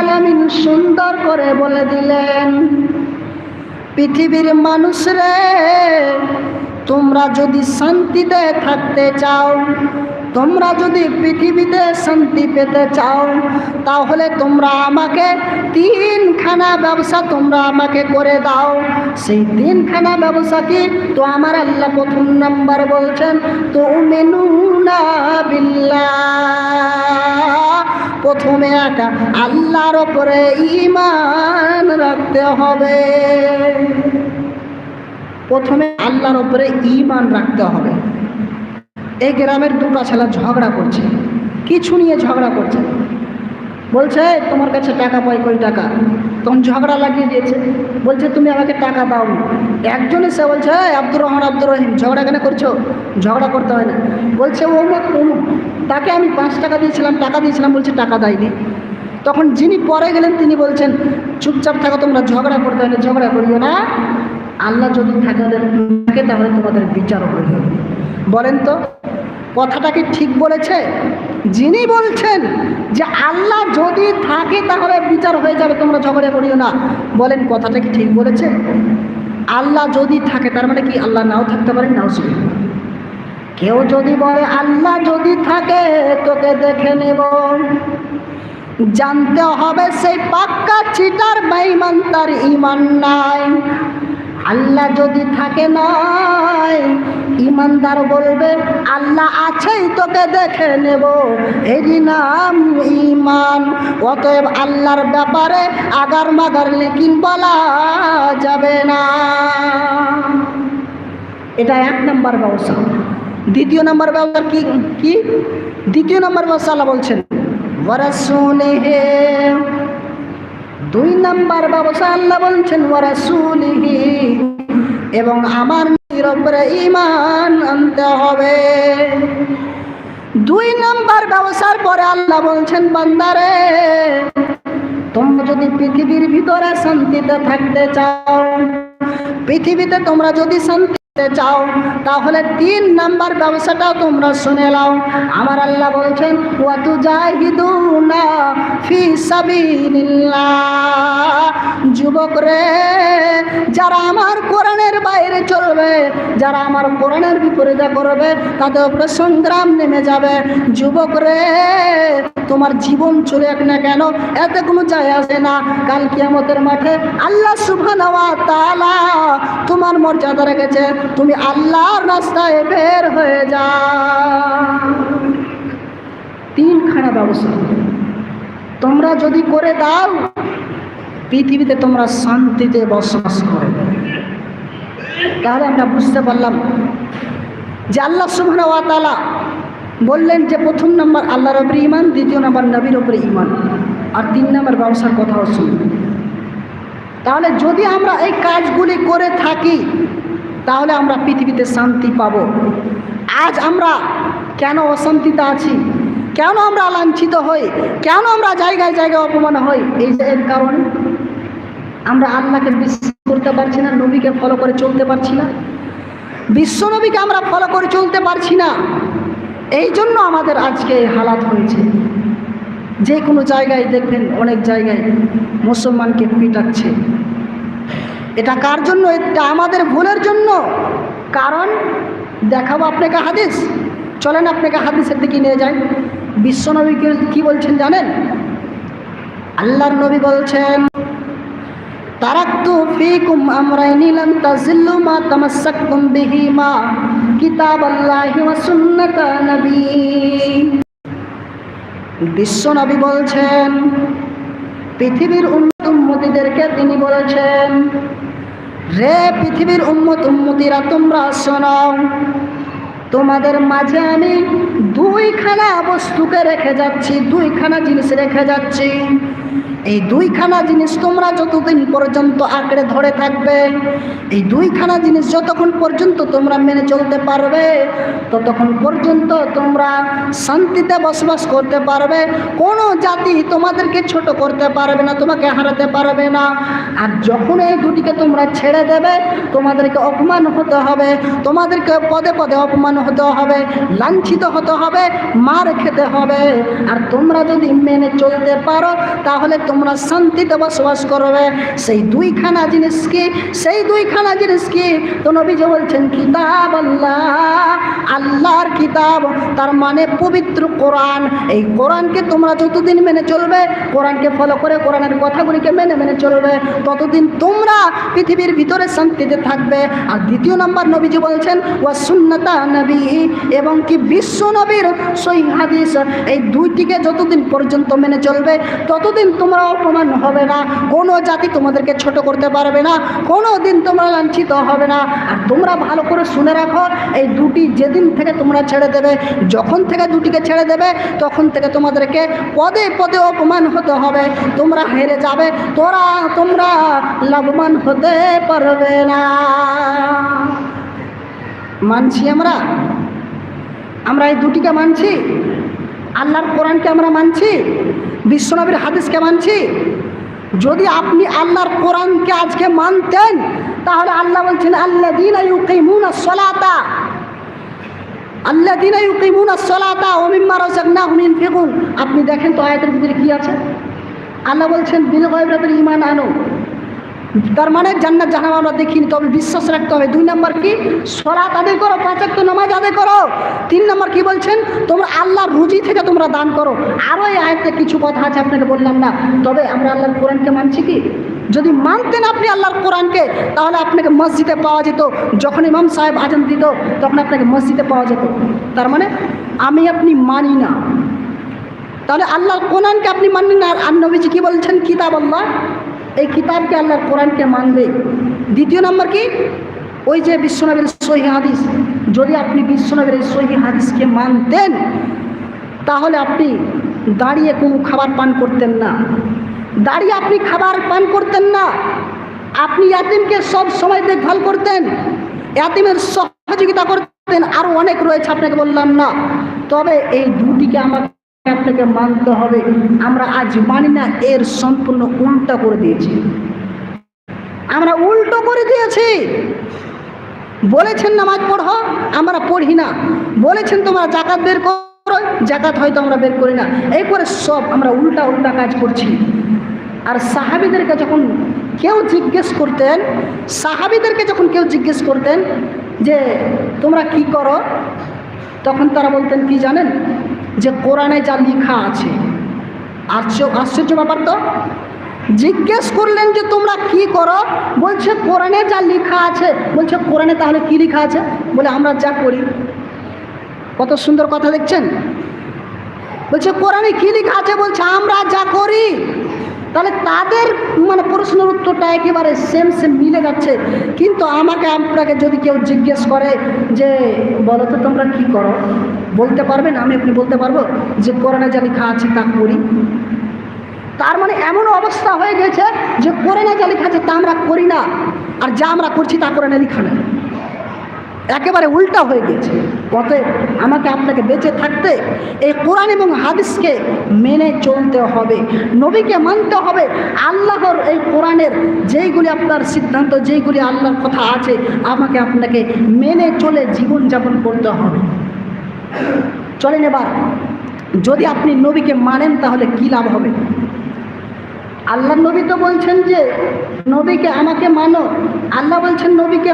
আলামিন সুন্দর করে বলে দিলেন পৃথিবীর মানুষরে তোমরা যদি শান্তিতে থাকতে চাও তোমরা যদি পৃথিবীতে শান্তি পেতে চাও, তাহলে তোমরা আমাকে তিনখানা ব্যবসা তোমরা আমাকে করে দাও। সেই তিনখানা ব্যবসা কি? তো আমার আল্লাহ প্রথম নাম্বার বলছেন তো মেনু না প্রথমে একা আল্লাহর ওপরে ইমান রাখতে হবে। প্রথমে আল্লাহর ওপরে ইমান রাখতে হবে। এই গ্রামের দুটো ছেলে ঝগড়া করছে। কিছু নিয়ে ঝগড়া করছে বলছে তোমার কাছে টাকা পাই কই টাকা? তখন ঝগড়া লাগিয়ে দিয়েছে। বলছে, তুমি আমাকে টাকা দাও একজন এসে বলছে, "এই, আব্দুর রহমান, আব্দুর রহিম, ঝগড়া কেন করছ? ঝগড়া করতে হয় না। বলছে অমুক অমুক তাকে আমি পাঁচ টাকা দিয়েছিলাম টাকা দিয়েছিলাম, বলছে টাকা দেয়নি তখন যিনি পরে গেলেন, তিনি বলছেন, চুপচাপ থাকো, তোমরা ঝগড়া করতে হয় না, ঝগড়া করিও না। আল্লাহ যদি থাকে তাহলে তোমাদের বিচার হয়ে বলেন তো, কথাটা কি ঠিক বলেছে? যিনি বলছেন যে আল্লাহ যদি থাকে তাহলে বিচার হয়ে যাবে, তোমরা ঝগড়া করিও না। বলেন, কথাটা কি ঠিক বলেছে? আল্লাহ যদি থাকে, তার মানে কি আল্লাহ নাও থাকতে পারেন নাও শুনে কেউ যদি বলে, আল্লাহ যদি থাকে, তোকে দেখে নেব। জানতে হবে সেই পাক্কা চিটার বেঈমান তার ইমান নাই। আল্লাহ যদি থাকে নয় ইমানদার বলবে, আল্লাহ আছেই তোকে দেখে নেব। এরই নাম ইমান অতএব আল্লাহর ব্যাপারে আগার মাগার লেকিন বলা যাবে না। এটা এক নম্বর ব্যবসা দ্বিতীয় নম্বর ব্যবসা কি? কি? দ্বিতীয় নম্বর ব্যবসা আল্লাহ বলছেন ওয়ারাসুলে হে দুই নম্বর ব্যবসা আল্লাহ বলছেন ওয়ারাসুলিহি এবং আমার উপরে ইমান আনতে হবে। দুই নম্বর ব্যবসার পরে আল্লাহ বলছেন, বান্দারে, তোমরা যদি পৃথিবীর ভিতরে শান্তিতে থাকতে চাও, পৃথিবীতে তোমরা যদি শান্তি চাও, তাহলে তিন নাম্বার ব্যবসাটাও তোমরা শুনে নাও। আমার আল্লাহ বলছেন ফি যুবক রে, যারা আমার কোরআনের বাইরে চলবে, যারা আমার কোরআনের বিপরীতে করবে তাদের উপরে সংগ্রাম নেমে যাবে। যুবক রে তোমার জীবন চলে এক না কেন? এতে কোনো যায় আসে না। কাল কিয়ামতের মাঠে আল্লাহ সুবহানাহু তোমার মর্যাদা রেখেছে। তুমি আল্লাহর রাস্তায় বের হয়ে যাও। তিনখানা ব্যবস্থা তোমরা যদি করে দাও, পৃথিবীতে তোমরা শান্তিতে বসবাস করবে তাহলে আমরা বুঝতে পারলাম যে আল্লাহ সুবহানাহু বললেন যে প্রথম নাম্বার আল্লাহর ওপরে ইমান দ্বিতীয় নাম্বার নবীর ওপরে ইমান আর তিন নাম্বার ব্যবসার কথাও শুনবে তাহলে যদি আমরা এই কাজগুলি করে থাকি, তাহলে আমরা পৃথিবীতে শান্তি পাব। আজ আমরা কেন অশান্তিতে আছি? কেন আমরা লাঞ্ছিত হই? কেন আমরা জায়গায় জায়গায় অপমান হই? এই যে এর কারণে, আমরা আল্লাহকে বিশ্বাস করতে পারছি না, নবীকে ফলো করে চলতে পারছি না। বিশ্ব নবীকে আমরা ফলো করে চলতে পারছি না। এই জন্য আমাদের আজকে এই হালাত হয়েছে। যে কোনো জায়গায় দেখবেন অনেক জায়গায় মুসলমানকে পিটাচ্ছে। এটা কার জন্য? এটা আমাদের ভুলের জন্য। কারণ, দেখাবো আপনাকে হাদিস। চলেন আপনাকে হাদিসের দিকে নিয়ে যাই। বিশ্বনবী কি বলছেন জানেন? আল্লাহর নবী বলছেন তারাক্তু ফিকুম আমরাইনি লান তাজিল্লু মা তামাসসাকতুম বিহিমা কিতাবাল্লাহি ওয়া সুন্নাতা নবী। বিশ্বনবী বলছেন, পৃথিবীর উন্নত উম্মতিদেরকে তিনি বলেছেন, রে পৃথিবীর উম্মত উম্মতিরা, তোমরা শোনাও তোমাদের মাঝে আমি দুইখানা বস্তুকে রেখে যাচ্ছি, দুইখানা জিনিস রেখে যাচ্ছি। এই দুইখানা জিনিস তোমরা যতদিন পর্যন্ত আঁকড়ে ধরে থাকবে, এই দুইখানা জিনিস যতক্ষণ পর্যন্ত তোমরা মেনে চলতে পারবে, ততক্ষণ পর্যন্ত তোমরা শান্তিতে বসবাস করতে পারবে। কোনো জাতি তোমাদেরকে ছোট করতে পারবে না, তোমাকে হারাতে পারবে না। আর যখন এই দুটিকে তোমরা ছেড়ে দেবে, তোমাদেরকে অপমান হতে হবে, তোমাদেরকে পদে পদে অপমান হতে হবে, লাঞ্ছিত হতে হবে, মার খেতে হবে। আর তোমরা যদি মেনে চলতে পারো, তাহলে তোমরা শান্তিতে বসবাস করবে। সেই দুইখানা জিনিস কি? সেই দুইখানা জিনিস কি? তো নবীজি বলছেন, কিতাব আল্লাহ। আল্লাহর কিতাব, তার মানে পবিত্র কোরআন। এই কোরআনকে তোমরা যতদিন মেনে চলবে, কোরআনকে ফলো করে কোরআনের কথাগুলিকে মেনে মেনে চলবে, ততদিন তোমরা পৃথিবীর ভিতরে শান্তিতে থাকবে। আর দ্বিতীয় নম্বর নবীজি বলছেন, ওয়া সুন্নতা এবং কি বিশ্ব নবীর সই হাদিস, এই দুইটিকে যতদিন পর্যন্ত মেনে চলবে, ততদিন তোমরা অপমান হবে না। কোনো জাতি তোমাদেরকে ছোট করতে পারবে না, কোনো দিন তোমরা লাঞ্ছিত হবে না। আর তোমরা ভালো করে শুনে রাখো, এই দুটি যেদিন থেকে তোমরা ছেড়ে দেবে, যখন থেকে দুটিকে ছেড়ে দেবে, তখন থেকে তোমাদেরকে পদে পদে অপমান হতে হবে। তোমরা হেরে যাবে, তোরা, তোমরা লাভবান হতে পারবে না। মানছি আমরা? আমরা এই দুটিকে মানছি? আল্লাহর কোরআনকে আমরা মানছি? বিশ্বনবীর হাদিসকে মানছি? যদি আপনি আল্লাহর কোরআনকে আজকে মানতেন, তাহলে আল্লাহ বলছেন আল্লাহ দিন সলাতা। আল্লাহ দিন আপনি দেখেন তো আয়াতের ভিতরে কি আছে? আল্লাহ বলছেন, বিল গয়বের ইমান আনো। তার মানে জান্নাত জাহান্নাম আমরা দেখিনি, তবে বিশ্বাস রাখতে হবে। দুই নম্বর কি? সলাত আদায় করো পাঁচাত্ত নামাজ আদায় করো। তিন নম্বর কি বলছেন? তোমরা আল্লাহর রুজি থেকে তোমরা দান করো। আরও এই আয়তে কিছু কথা আছে, আপনাকে বললাম না। তবে আমরা আল্লাহর কোরআনকে মানছি কি? যদি মানতেন আপনি আল্লাহর কোরআনকে, তাহলে আপনাকে মসজিদে পাওয়া যেত। যখন ইমাম সাহেব আজান দিত, তখন আপনাকে মসজিদে পাওয়া যেত। তার মানে আমি আপনি মানি না। তাহলে আল্লাহর কোরআনকে আপনি মানেন না। আর নবীজি কি বলছেন? কিতাব আল্লাহ। এই কিতাবকে আল্লাহর কোরআনকে মানবে। দ্বিতীয় নম্বর কি? ওই যে বিশ্বনবীর সহি হাদিস। যদি আপনি বিশ্বনবীর এই সহি হাদিসকে মানতেন, তাহলে আপনি দাঁড়িয়ে কোনো খাবার পান করতেন না। দাঁড়িয়ে আপনি খাবার পান করতেন না। আপনি ইয়াতিমকে সব সময় দেখভাল করতেন, ইয়াতিমের সহযোগিতা করতেন আরও অনেক রয়েছে, আপনাকে বললাম না। তবে এই দুটিকে আমাকে আপনাকে মানতে হবে, আমরা আজ মানি না এর সম্পূর্ণ উল্টা করে দিয়েছি। আমরা উল্টো করে দিয়েছি। বলেছেন নামাজ পড়ো, আমরা পড়ি না। বলেছেন তোমরা জাকাত বের করো, জাকাত হয়তো আমরা বের করি না। এই করে সব আমরা উল্টা উল্টা কাজ করছি। আর সাহাবিদেরকে যখন কেউ জিজ্ঞেস করতেন, সাহাবিদেরকে যখন কেউ জিজ্ঞেস করতেন যে, তোমরা কি করো? তখন তারা বলতেন, কি জানেন? যে কোরআনে যা লেখা আছে। আশ্চর্য আশ্চর্য ব্যাপার তো? জিজ্ঞেস করলেন যে তোমরা কি করো? বলছে, কোরআনে যা লেখা আছে। বলছে, কোরআনে তাহলে কি লেখা আছে? বলে, আমরা যা করি কত সুন্দর কথা দেখছেন? বলছে, কোরআনে কি লেখা আছে? বলছে, আমরা যা করি। তাহলে তাদের প্রশ্নের উত্তরটা একেবারে সেম সেম মিলে যাচ্ছে। কিন্তু আমাকে, আপনাকে যদি কেউ জিজ্ঞেস করে যে, বলো তো তোমরা কী করো? বলতে পারবে না আমি আপনি বলতে পারব যে করোনা যা লেখা আছে তা করি তার মানে এমন অবস্থা হয়ে গেছে যে, কোরআনে যা লেখা আছে তা আমরা করি না। আর যা আমরা করছি তা কোরআনে লেখা নেই। একেবারে উল্টা হয়ে গেছে অতএব আমাকে আপনাকে বেঁচে থাকতে এই কোরআন এবং হাদিসকে মেনে চলতে হবে, নবীকে মানতে হবে। আল্লাহর এই কোরআনের যেইগুলি আপনার সিদ্ধান্ত, যেইগুলি আল্লাহর কথা আছে, আমাকে আপনাকে মেনে চলে জীবনযাপন করতে হবে। চলেন এবার, যদি আপনি নবীকে মানেন তাহলে কী লাভ হবে? আল্লাহ নবী তো বলছেন যে, নবীকে আমাকে মানো। আল্লাহ বলছেন, নবীকে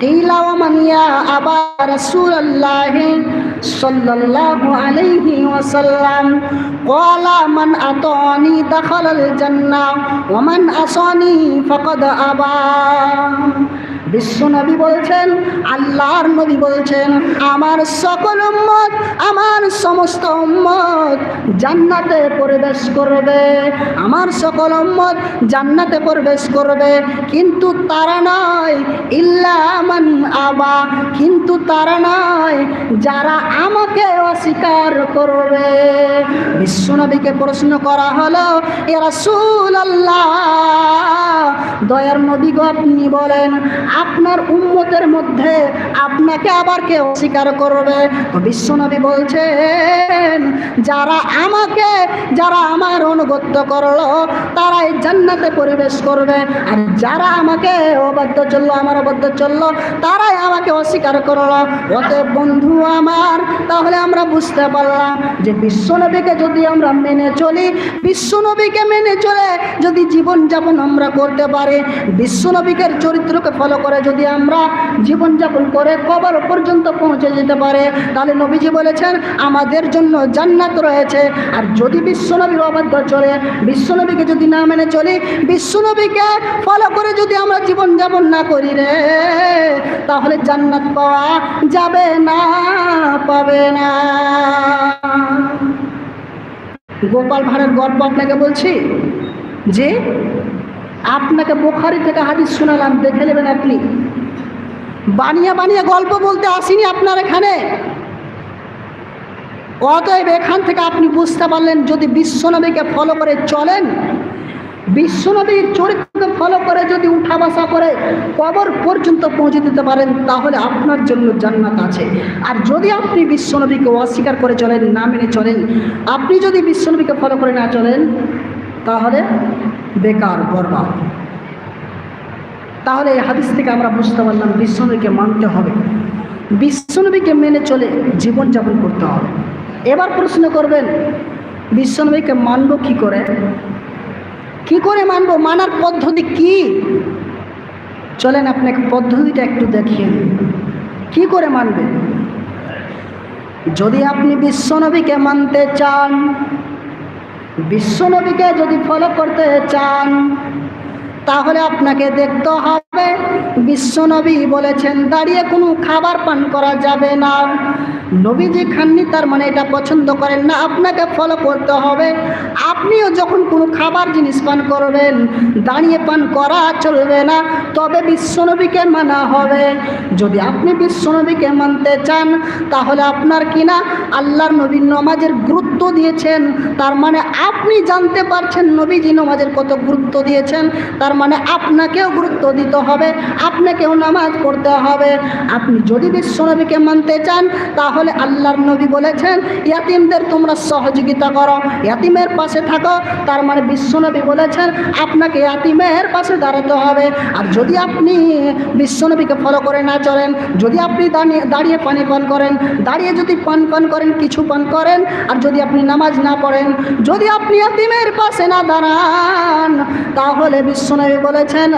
قيل ومن يا أبا رسول الله صلى الله عليه وسلم قال من أطاني دخل الجنة ومن أصاني فقد أبى বিশ্ব নবী বলছেন, আল্লাহর নবী বলছেন, আমার সকল উম্মত, আমার সমস্ত উম্মত জান্নাতে প্রবেশ করবে। আমার সকল উম্মত জান্নাতে প্রবেশ করবে। কিন্তু তারা নয় ইল্লামান আবা, কিন্তু তারা নয় যারা আমাকে অস্বীকার করবে। বিশ্বনবীকে প্রশ্ন করা হলো এরা রাসূল আল্লাহ দয়ার নবী আপনি বলেন আপনার উম্মতের মধ্যে আপনাকে আবার কে অস্বীকার করবে? তো বিশ্বনবী বলছেন, যারা আমাকে, যারা আমার অনুগত্য করল, তারাই জান্নাতে পরিবেশ করবে। আর যারা আমাকে অবাধ্য চলল, আমার অবাধ্য চলল, তারাই আমাকে অস্বীকার করল। অতএব বন্ধু আমার, তাহলে আমরা বুঝতে পারলাম যে বিশ্বনবীকে যদি আমরা মেনে চলি, বিশ্বনবীকে মেনে চলে যদি জীবনযাপন আমরা করতে পারি, বিশ্বনবীকে চরিত্রকে ফলো করে যদি আমরা জীবনযাপন করে কবর পর্যন্ত পৌঁছে যেতে পারে, তাহলে নবীজি বলেছেন, আমাদের জন্য জান্নাত রয়েছে। আর যদি বিশ্বনবীর অবাধ্য চলে, বিশ্বনবীকে যদি না মেনে চলি, বিশ্বনবীকে ফলো করে যদি আমরা জীবনযাপন না করি রে, তাহলে জান্নাত পাওয়া যাবে না, পাবে না। গোপাল ভাঁড়ের গল্প আপনাকে বলছি, যে আপনাকে বোখারি থেকে হাদিস শোনালাম, দেখে নেবেন আপনি বানিয়ে বানিয়ে গল্প বলতে আসিনি আপনার এখানে। অতএব এখান থেকে আপনি বুঝতে পারলেন, যদি বিশ্বনবীকে ফলো করে চলেন বিশ্বনবীর চরিত্রকে ফলো করে যদি উঠা বসা করে কবর পর্যন্ত পৌঁছে দিতে পারেন, তাহলে আপনার জন্য জান্নাত আছে। আর যদি আপনি বিশ্বনবীকে অস্বীকার করে চলেন, না মেনে চলেন, আপনি যদি বিশ্বনবীকে ফলো করে না চলেন, তাহলে বেকার, বরবাদ। তাহলে এই হাদিস থেকে আমরা বুঝতে পারলাম বিশ্বনবীকে মানতে হবে। বিশ্বনবীকে মেনে চলে জীবনযাপন করতে হবে। এবার প্রশ্ন করবেন, বিশ্বনবীকে মানব কি করে? কি করে মানব? মানার পদ্ধতি কি? চলেন আপনাকে পদ্ধতিটা একটু দেখিয়ে দিই। কি করে মানবেন? যদি আপনি বিশ্বনবীকে মানতে চান বিশ্বনবীকে যদি ফলো করতে চান তাহলে আপনাকে দেখতে হবে বিশ্বনবী বলেছেন, দাঁড়িয়ে কোনো খাবার পান করা যাবে না। নবীজি খাননি, তার মানে এটা পছন্দ করেন না, আপনাকে ফলো করতে হবে। আপনিও যখন কোনো খাবার জিনিস পান করবেন, দাঁড়িয়ে পান করা চলবে না, তবে বিশ্বনবীকে মানা হবে। যদি আপনি বিশ্বনবীকে মানতে চান, তাহলে আপনার কিনা আল্লাহর নবী নমাজের গুরুত্ব দিয়েছেন, তার মানে আপনি জানতে পারছেন নবীজি নমাজের কত গুরুত্ব দিয়েছেন, তার মানে আপনাকেও গুরুত্ব দিতে হবে, আপনাকেও নামাজ পড়তে হবে। আপনি যদি বিশ্বনবীকে মানতে চান, তাহলে আল্লাহর নবী বলেছেন, ইয়াতিমদের তোমরা সহযোগিতা করো, ইয়াতিমের পাশে থাকো। তার মানে বিশ্বনবী বলেছেন, আপনাকে ইয়াতিমের পাশে দাঁড়াতে হবে। আর যদি আপনি বিশ্বনবীকে ফলো করে না চলেন, যদি আপনি দাঁড়িয়ে দাঁড়িয়ে পানি পান করেন, দাঁড়িয়ে যদি পান পান করেন, কিছু পান করেন, আর যদি আপনি নামাজ না পড়েন, যদি আপনি ইয়াতিমের পাশে না দাঁড়ান, তাহলে বিশ্বনবী বলেছেন,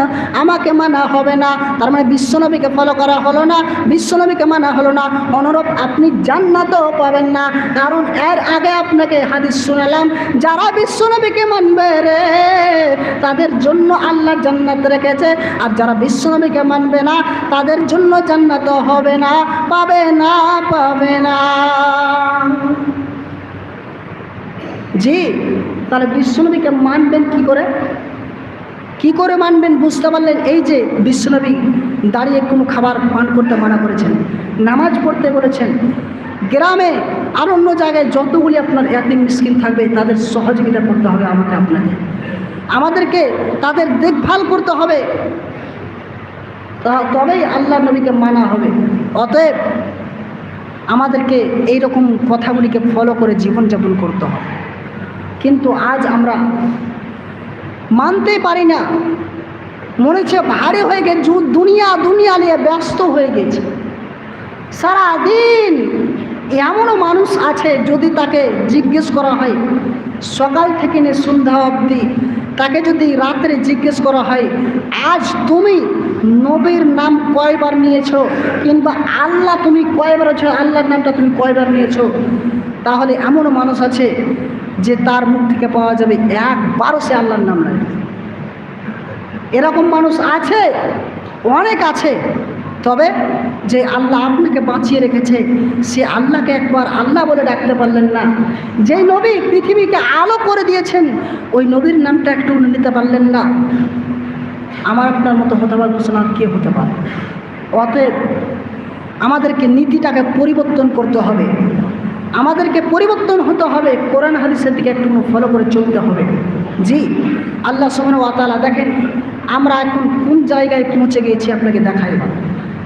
আমাকে মানা হবে না। তার মানে বিশ্বনবীকে ফলো করা হলো না বিশ্বনবীকে মানা হলো না। অনুরূপ আপনি জান্নাতও পাবেন না। কারণ এর আগে আপনাকে হাদিস শুনালাম, যারা বিশ্বনবীকে মানবে রে, তাদের জন্য আল্লাহ জান্নাত রেখেছে। আর যারা বিশ্বনবীকে মানবে না, তাদের জন্য জান্নাত হবে না, পাবে না পাবে না। জি, তাহলে বিশ্বনবীকে মানবেন কি করে? কি করে মানবেন বুঝতে পারলেন? এই যে বিশ্বনবী দাঁড়িয়ে কোনো খাবার পান করতে মানা করেছেন, নামাজ পড়তে বলেছেন, গ্রামে আর অন্য জায়গায় যতগুলি আপনার এতিম মিসকিন থাকবে, তাদের সহযোগিতা করতে হবে আমাকে আপনাকে। আমাদেরকে তাদের দেখভাল করতে হবে। তবেই আল্লাহ নবীকে মানা হবে। অতএব আমাদেরকে এই রকম কথাগুলিকে ফলো করে জীবনযাপন করতে হবে। কিন্তু আজ আমরা মানতে পারি না। মনে হচ্ছে ভারী হয়ে গেছে দুনিয়া দুনিয়া নিয়ে ব্যস্ত হয়ে গেছে। সারাদিন এমনও মানুষ আছে যদি তাকে জিজ্ঞেস করা হয়, সকাল থেকে নিয়ে সন্ধ্যা অবধি তাকে যদি রাত্রে জিজ্ঞেস করা হয়, আজ তুমি নবীর নাম কয়বার নিয়েছ? কিংবা, আল্লাহ তুমি কয়বার আছো? আল্লাহর নামটা তুমি কয়বার নিয়েছো? তাহলে এমনও মানুষ আছে যে তার মুখ থেকে পাওয়া যাবে একবারও সে আল্লাহর নাম নেয়। এরকম মানুষ আছে, অনেক আছে, তবে যে আল্লাহ আপনাকে বাঁচিয়ে রেখেছে, সে আল্লাহকে একবার আল্লাহ বলে ডাকতে পারলেন না। যেই নবী পৃথিবীকে আলো করে দিয়েছেন, ওই নবীর নামটা একটু নিতে পারলেন না। আমার আপনার মতো হতে পারব না, কে হতে পারে? অতএব আমাদেরকে নীতিটাকে পরিবর্তন করতে হবে। আমাদেরকে পরিবর্তন হতে হবে। কোরআন হাদিসের দিকে একটু ফলো করে চলতে হবে। জি, আল্লাহ সুমন ওয়াতালা দেখেন, আমরা এখন কোন জায়গায় পৌঁছে গিয়েছি আপনাকে দেখাই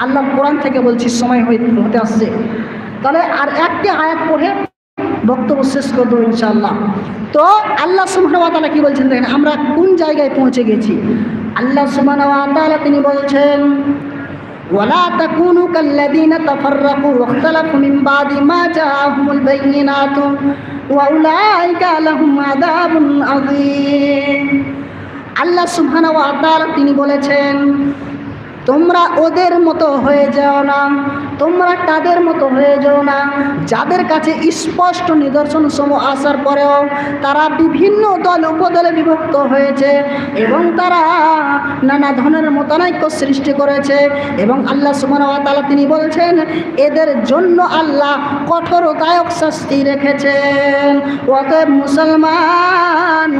আল্লাহ কোরআন থেকে বলছি, সময় হতে আসছে। তাহলে আর একটি আয়াত পড়ে বক্তব্য শেষ করে দেবো ইনশাআল্লাহ। তো আল্লাহ তাআলা কি বলছেন দেখেন, আমরা কোন জায়গায় পৌঁছে গেছি আল্লাহ তাআলা তিনি বলছেন ولا تكونوا كالذين تفرقوا واختلفوا من بعد ما جاءهم البينات وأولئك لهم عذاب عظيم আল্লাহ সুবহানাহু ওয়া তাআলা তিনি বলেছেন তোমরা ওদের মতো হয়ে যাও না। তোমরা তাদের মতো হয়ে যাও না। যাদের কাছে স্পষ্ট নিদর্শন সমূহ আসার পরেও তারা বিভিন্ন দল, উপদলে বিভক্ত হয়েছে এবং তারা নানা ধরনের মতানৈক্য সৃষ্টি করেছে এবং আল্লাহ সুমানতালা তিনি বলছেন, এদের জন্য আল্লাহ কঠোরদায়ক শাস্তি রেখেছেন। অতএব মুসলমান,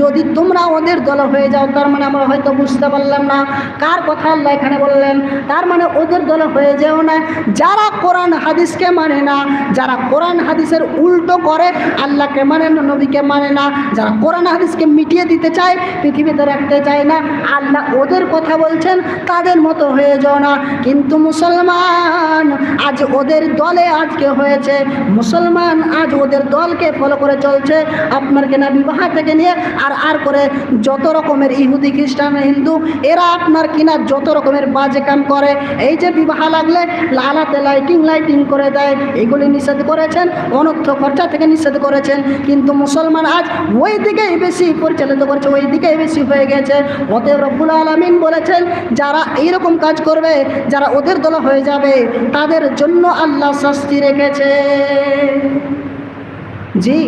যদি তোমরা ওদের দল হয়ে যাও, তার মানে আমরা হয়তো বুঝতে পারলাম না কার কথা আল্লাহ এখানে বললেন, তার মানে ওদের দল হয়ে যেও না। যারা কোরআন হাদিসকে মানে না, যারা কোরআন হাদিসের উল্টো করে, আল্লাহকে মানে না, নবীকে মানে না, যারা কোরআন হাদিসকে মিটিয়ে দিতে চায়, পৃথিবীতে রাখতে চায় না, আল্লাহ ওদের কথা বলছেন, তাদের মতো হয়ে যাও না। কিন্তু মুসলমান আজ ওদের দলে আজকে হয়েছে, মুসলমান আজ ওদের দলকে ফলো করে চলছে আপনার কেনা বিবাহ থেকে নিয়ে, আর আর করে যত রকমের ইহুদি, খ্রিস্টান, হিন্দু, এরা আপনার কিনা যত রকমের বাজে কাম করে। এই যে বিবাহ লাগলে লালাতে লাইটিং লাইটিং করে দেয়। এগুলি নিষেধ করেছেন, অনর্থ খরচা থেকে নিষেধ করেছেন। কিন্তু মুসলমান আজ ওই দিকেই বেশি পরিচালিত করছে, ওই দিকেই বেশি হয়ে গেছে। অতএব রব্বুল আলমিন বলেছেন, যারা এইরকম কাজ করবে, যারা ওদের দল হয়ে যাবে, তাদের জন্য আল্লাহ শাস্তি রেখেছে। জি,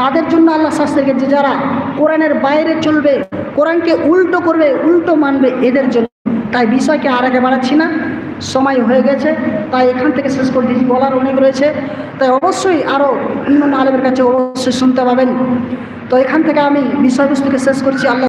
তাদের জন্য আল্লাহ শাস্তি রেখেছে। যারা কোরআনের বাইরে চলবে, কোরআনকে উল্টো করবে, উল্টো মানবে, এদের জন্য। তাই বিষয়কে আর আগে বাড়াচ্ছি না। সময় হয়ে গেছে, তাই এখান থেকে শেষ করে দিয়েছি বলার অনেক রয়েছে, তাই অবশ্যই আরও অন্যান্য আলমের কাছে অবশ্যই শুনতে পাবেন। তো এখান থেকে আমি বিষয়বস্তুকে শেষ করছি। আল্লাহ